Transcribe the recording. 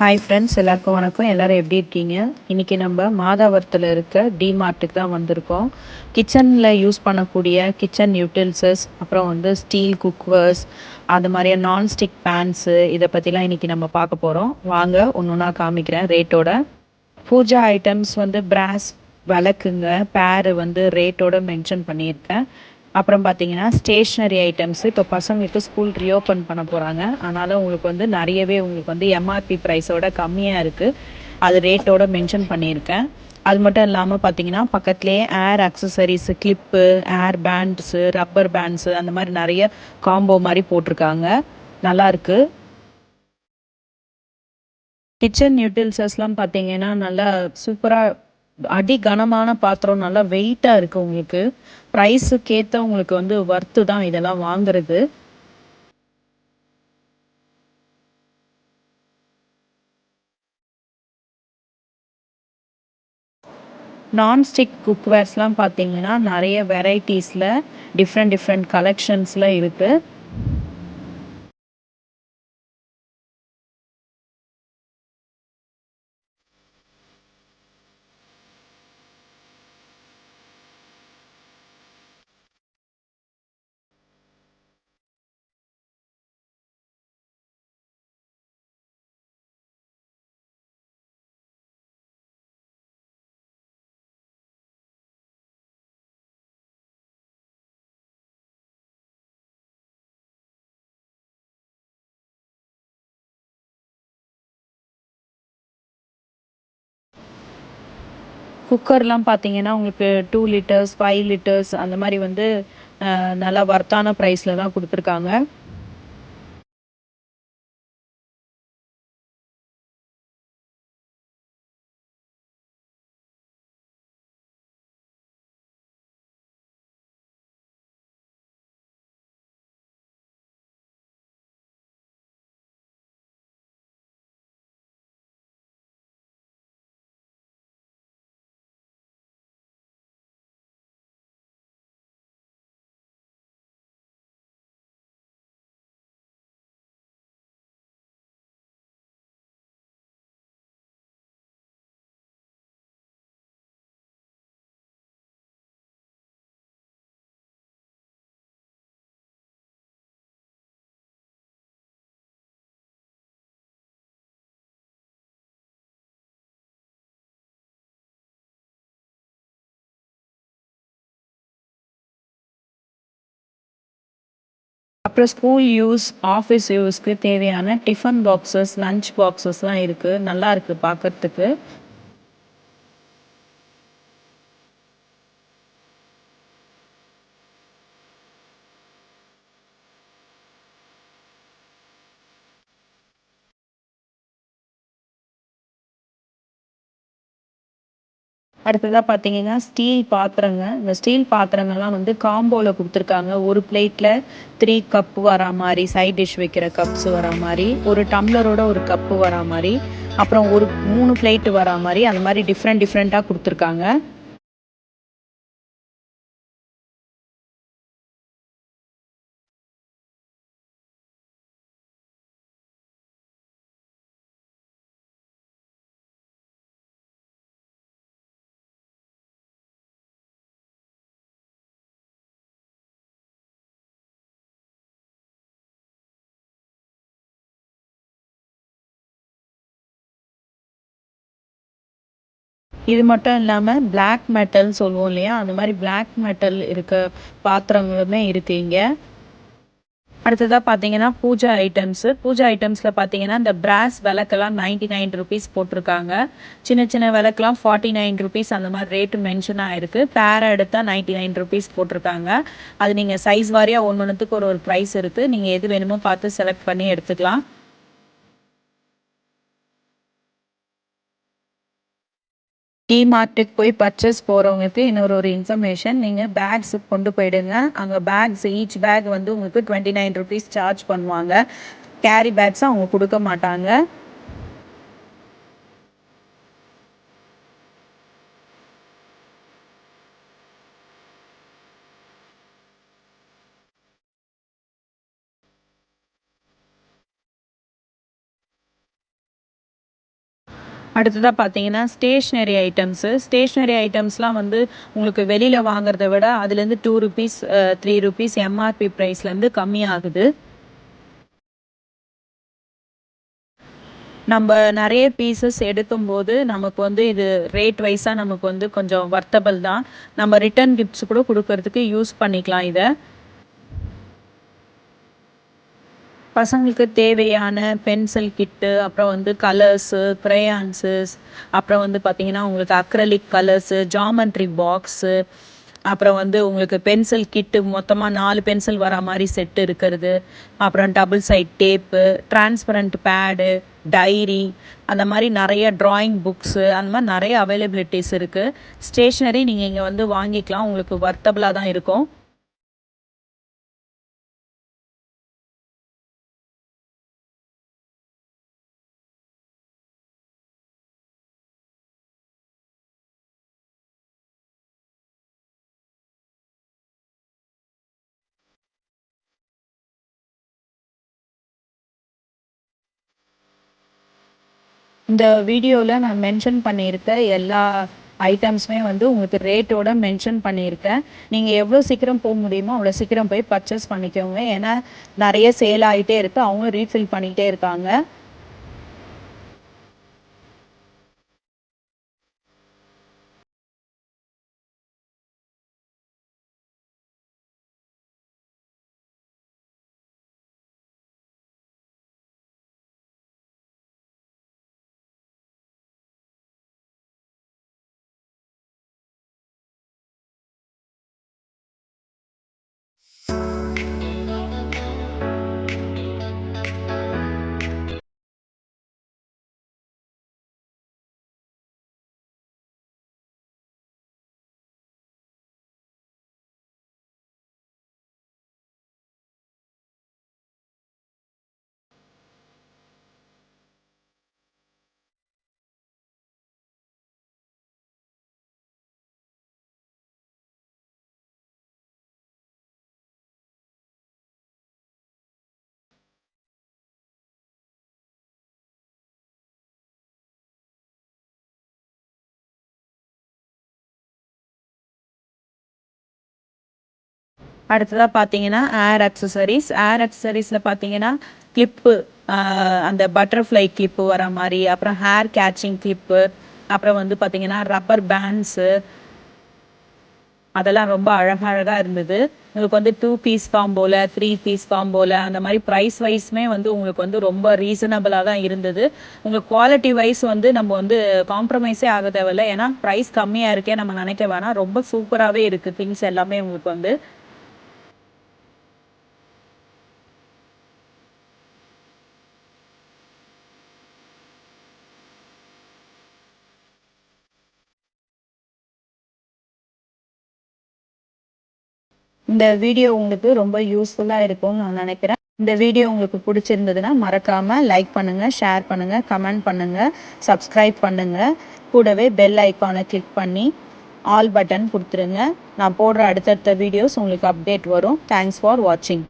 Hi friends எல்லாருக்கும் வணக்கம். எல்லாரும் எப்படி இருக்கீங்க? இன்றைக்கி நம்ம மாதாவரத்தில் இருக்க டிமார்ட்டுக்கு தான் வந்திருக்கோம். கிச்சனில் யூஸ் பண்ணக்கூடிய கிச்சன் யூட்டில்சஸ் அப்புறம் வந்து ஸ்டீல் குக்வர்ஸ் அது மாதிரியே நான்ஸ்டிக் பேன்ஸு இதை பற்றிலாம் இன்றைக்கி நம்ம பார்க்க போகிறோம் வாங்க ஒன்று ஒன்றா காமிக்கிறேன் ரேட்டோட பூஜா ஐட்டம்ஸ் வந்து பிராஸ் விளக்குங்க பேரு வந்து ரேட்டோட மென்ஷன் பண்ணியிருக்கேன். அப்புறம் பார்த்தீங்கன்னா ஸ்டேஷ்னரி ஐட்டம்ஸு இப்போ பசங்களுக்கு ஸ்கூல் ரீஓப்பன் பண்ண போகிறாங்க அதனால் உங்களுக்கு வந்து நிறையவே உங்களுக்கு வந்து எம்ஆர்பி ப்ரைஸோட கம்மியாக இருக்குது அது ரேட்டோட மென்ஷன் பண்ணியிருக்கேன். அது மட்டும் இல்லாமல் பார்த்தீங்கன்னா பக்கத்துலேயே hair accessories clip hair bands rubber bands அந்த மாதிரி நிறைய காம்போ மாதிரி போட்டிருக்காங்க. நல்லாயிருக்கு கிச்சன் யூட்டில்சஸ்லாம் பார்த்தீங்கன்னா நல்லா சூப்பராக அடி கனமான பாத்திரம் நல்லா வெயிட்டாக இருக்குது உங்களுக்கு ப்ரைஸுக்கேற்ற உங்களுக்கு வந்து ஒர்த்து தான் இதெல்லாம் வாங்குறது. நான்ஸ்டிக் குக்வேர்ஸ்லாம் பார்த்தீங்கன்னா நிறைய வெரைட்டிஸில் டிஃப்ரெண்ட் டிஃப்ரெண்ட் கலெக்ஷன்ஸில் இருக்குது குக்கர்லாம் பார்த்தீங்கன்னா உங்களுக்கு டூ லிட்டர்ஸ் ஃபைவ் லிட்டர்ஸ் அந்த மாதிரி வந்து நல்லா வர்த்தான ப்ரைஸில் தான் கொடுத்துருக்காங்க. அப்புறம் ஸ்கூல் யூஸ் ஆஃபீஸ் யூஸ்க்கு தேவையான டிஃபன் பாக்ஸஸ் லஞ்ச் பாக்ஸஸ்லாம் இருக்குது நல்லா இருக்குது பார்க்கறதுக்கு அடுத்ததாக பார்த்தீங்கன்னா ஸ்டீல் பாத்திரங்க. இந்த ஸ்டீல் பாத்திரங்கள்லாம் வந்து காம்போவில் கொடுத்துருக்காங்க. ஒரு பிளேட்டில் த்ரீ கப்பு வரா மாதிரி சைட் டிஷ் வைக்கிற கப்ஸ் வரா மாதிரி ஒரு டம்ளரோட ஒரு கப்பு வரா மாதிரி அப்புறம் ஒரு மூணு பிளேட்டு வரா மாதிரி அந்த மாதிரி டிஃப்ரெண்ட் டிஃப்ரெண்ட்டாக கொடுத்துருக்காங்க. இது மட்டும் இல்லாமல் பிளாக் மெட்டல் சொல்லுவோம் இல்லையா? அந்த மாதிரி பிளாக் மெட்டல் இருக்க பாத்திரங்களுமே இருக்குது இங்கே. அடுத்ததாக பார்த்தீங்கன்னா பூஜா ஐட்டம்ஸு பூஜா ஐட்டம்ஸில் பார்த்தீங்கன்னா இந்த பிராஸ் விளக்கெல்லாம் நைன்டி நைன் ருபீஸ் போட்டிருக்காங்க. சின்ன சின்ன விளக்கெல்லாம் ஃபார்ட்டி நைன் ருபீஸ் அந்த மாதிரி ரேட்டு மென்ஷன் ஆகிருக்கு பேரை எடுத்தால் நைன்டி நைன் ருபீஸ் போட்டிருக்காங்க. அது நீங்கள் சைஸ் வாரியாக ஒன்று ஒன்றுத்துக்கு ஒரு ஒரு ப்ரைஸ் இருக்குது நீங்கள் எது வேணுமோ பார்த்து செலக்ட் பண்ணி எடுத்துக்கலாம். டிமார்ட்டுக்கு போய் பர்ச்சேஸ் போகிறவங்களுக்கு இன்னொரு ஒரு இன்ஃபர்மேஷன் நீங்கள் பேக்ஸ் கொண்டு போயிடுங்க. அங்கே பேக்ஸ் ஈச் பேக் வந்து உங்களுக்கு டுவெண்ட்டி நைன் ருபீஸ் சார்ஜ் பண்ணுவாங்க கேரி பேக்ஸ் அவங்க கொடுக்க மாட்டாங்க. அடுத்ததாக பார்த்தீங்கன்னா ஸ்டேஷ்னரி ஐட்டம்ஸு ஸ்டேஷ்னரி ஐட்டம்ஸ்லாம் வந்து உங்களுக்கு வெளியில் வாங்குறத விட அதுலேருந்து two rupees three rupees MRP ப்ரைஸ்லேருந்து கம்மியாகுது. நம்ம நிறைய பீசஸ் எடுக்கும்போது நமக்கு வந்து இது ரேட் வைஸாக நமக்கு வந்து கொஞ்சம் வர்த்தபிள் தான். நம்ம ரிட்டர்ன் கிஃப்ட்ஸ் கூட கொடுக்கறதுக்கு யூஸ் பண்ணிக்கலாம் இதை. பசங்களுக்கு தேவையான பென்சில் கிட்டு அப்புறம் வந்து கலர்ஸு க்ரையான்ஸஸ் அப்புறம் வந்து பார்த்திங்கன்னா உங்களுக்கு அக்ரலிக் கலர்ஸு ஜாமெண்ட்ரி பாக்ஸு அப்புறம் வந்து உங்களுக்கு பென்சில் கிட்டு மொத்தமாக நாலு பென்சில் வர மாதிரி செட்டு இருக்கிறது. அப்புறம் double side tape transparent pad diary அந்த மாதிரி நிறைய ட்ராயிங் புக்ஸு அந்த மாதிரி நிறைய அவைலபிலிட்டிஸ் இருக்குது ஸ்டேஷ்னரி நீங்கள் இங்கே வந்து வாங்கிக்கலாம். உங்களுக்கு ஒர்த்தபிளாக தான் இருக்கும். இந்த வீடியோவில் நான் மென்ஷன் பண்ணியிருக்க எல்லா ஐட்டம்ஸுமே வந்து உங்களுக்கு ரேட்டோட மென்ஷன் பண்ணியிருக்கேன். நீங்கள் எவ்வளோ சீக்கிரம் போக முடியுமோ அவ்வளோ சீக்கிரம் போய் பர்ச்சேஸ் பண்ணிக்கோங்க. ஏன்னா நிறைய சேல் ஆகிட்டே இருக்குது அவங்களும் ரீஃபில் பண்ணிகிட்டே இருக்காங்க. அடுத்ததாக பார்த்தீங்கன்னா ஏர் அக்சசரிஸ் ஏர் அக்சசரிஸில் பார்த்தீங்கன்னா கிளிப்பு அந்த பட்டர்ஃப்ளை கிளிப்பு வர மாதிரி அப்புறம் ஹேர் கேச்சிங் கிளிப்பு அப்புறம் வந்து பார்த்தீங்கன்னா ரப்பர் பேண்ட்ஸு அதெல்லாம் ரொம்ப அழகழகாக இருந்தது. உங்களுக்கு வந்து டூ பீஸ் காம்போல த்ரீ பீஸ் காம்போல அந்த மாதிரி ப்ரைஸ் வைஸ்மே வந்து உங்களுக்கு வந்து ரொம்ப ரீசனபிளாக தான் இருந்தது. உங்களுக்கு குவாலிட்டி வைஸ் வந்து நம்ம வந்து காம்ப்ரமைஸே ஆக தேவையில்லை. ஏன்னா ப்ரைஸ் கம்மியாக இருக்கே நம்ம நினைக்க வேணாம். ரொம்ப சூப்பராகவே இருக்குது திங்ஸ் எல்லாமே உங்களுக்கு வந்து இந்த வீடியோ உங்களுக்கு ரொம்ப யூஸ்ஃபுல்லாக இருக்கும்னு நான் நினைக்கிறேன். இந்த வீடியோ உங்களுக்கு பிடிச்சிருந்ததுன்னா மறக்காமல் லைக் பண்ணுங்கள் ஷேர் பண்ணுங்கள் கமெண்ட் பண்ணுங்கள் சப்ஸ்கிரைப் பண்ணுங்கள் கூடவே பெல் ஐக்கானை கிளிக் பண்ணி ஆல் பட்டன் கொடுத்துருங்க. நான் போடுற அடுத்தடுத்த வீடியோஸ் உங்களுக்கு அப்டேட் வரும். தேங்க்ஸ் ஃபார் வாட்சிங்